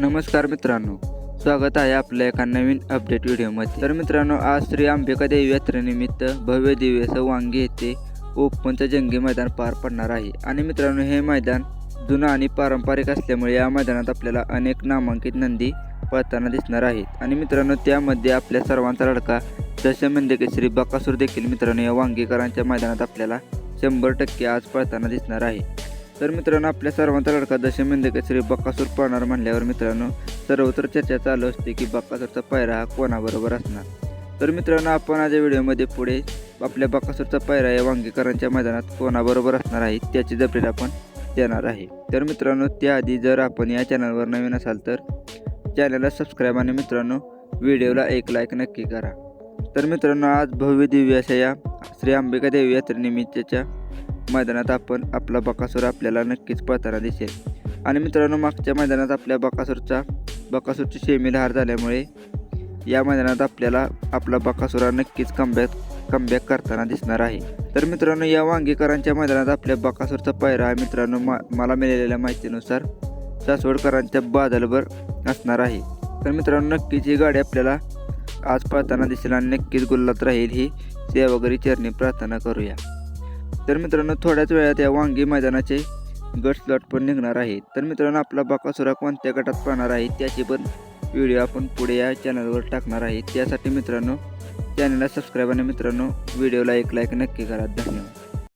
नमस्कार मित्रांनो स्वागत आहे आपल्या एका नवीन अपडेट व्हिडिओमध्ये तर मित्रांनो आज श्री अंबिका देवी यात्रेनिमित्त भव्य दिव्य वांगी येथे ओपनचं जंगी मैदान पार पडणार आहे. आणि मित्रांनो हे मैदान जुनं आणि पारंपरिक असल्यामुळे या मैदानात आपल्याला अनेक नामांकित नंदी पळताना दिसणार आहेत. आणि मित्रांनो त्यामध्ये आपल्या सर्वांचा लडका दशमेंदके श्री बकासूर देखील मित्रांनो या वांगीकरांच्या मैदानात आपल्याला शंभर टक्के आज पळताना दिसणार आहे. तर मित्रांनो आपल्या सर्वांचा लडका दशमिंद म्हणजे केसरी बक्कासूर पाहणार म्हणल्यावर मित्रांनो सर्वत्र चर्चा चालू असते की बक्कासूरचा पायरा हा कोणाबरोबर असणार? तर मित्रांनो आपण आज व्हिडिओमध्ये पुढे आपल्या बक्कासूरचा पायरा या वांगीकरांच्या मैदानात कोणाबरोबर असणार आहे त्याची अपडेट आपण देणार आहे. तर मित्रांनो त्याआधी जर आपण या चॅनलवर नवीन असाल तर चॅनलला सबस्क्राईब आणि मित्रांनो व्हिडिओला एक लाईक नक्की करा. तर मित्रांनो आज भव्य दिव्य अशा या श्री अंबिका देवी यात्रेनिमित्तच्या मैदानात आपण आपला बकासूर आपल्याला नक्कीच पळताना दिसेल. आणि मित्रांनो मागच्या मैदानात आपल्या बकासूरचा बकासूरची शेमील हार झाल्यामुळे या मैदानात आपल्याला आपला बकासुरा नक्कीच कमबॅक कमबॅक करताना दिसणार आहे. तर मित्रांनो या वांगीकरांच्या मैदानात आपल्या बकासूरचा पायरा हा मित्रांनो मा मला मिळालेल्या माहितीनुसार सासवडकरांच्या बादलवर असणार आहे. तर मित्रांनो नक्कीच ही गाडी आपल्याला आज पळताना दिसेल आणि नक्कीच गुल्लात राहील ही सेवागरी चरणी प्रार्थना करूया. तर मित्रांनो थोड्याच वेळात या वांगी मैदानाचे गट स्लॉट पण निघणार आहे तर मित्रांनो आपला बकासुरा कोणत्या गटात पाहणार आहे त्याची पण व्हिडिओ आपण पुढे या चॅनलवर टाकणार आहे. त्यासाठी मित्रांनो चॅनलला सबस्क्राईब आणि मित्रांनो व्हिडिओला एक लाईक नक्की करा. धन्यवाद.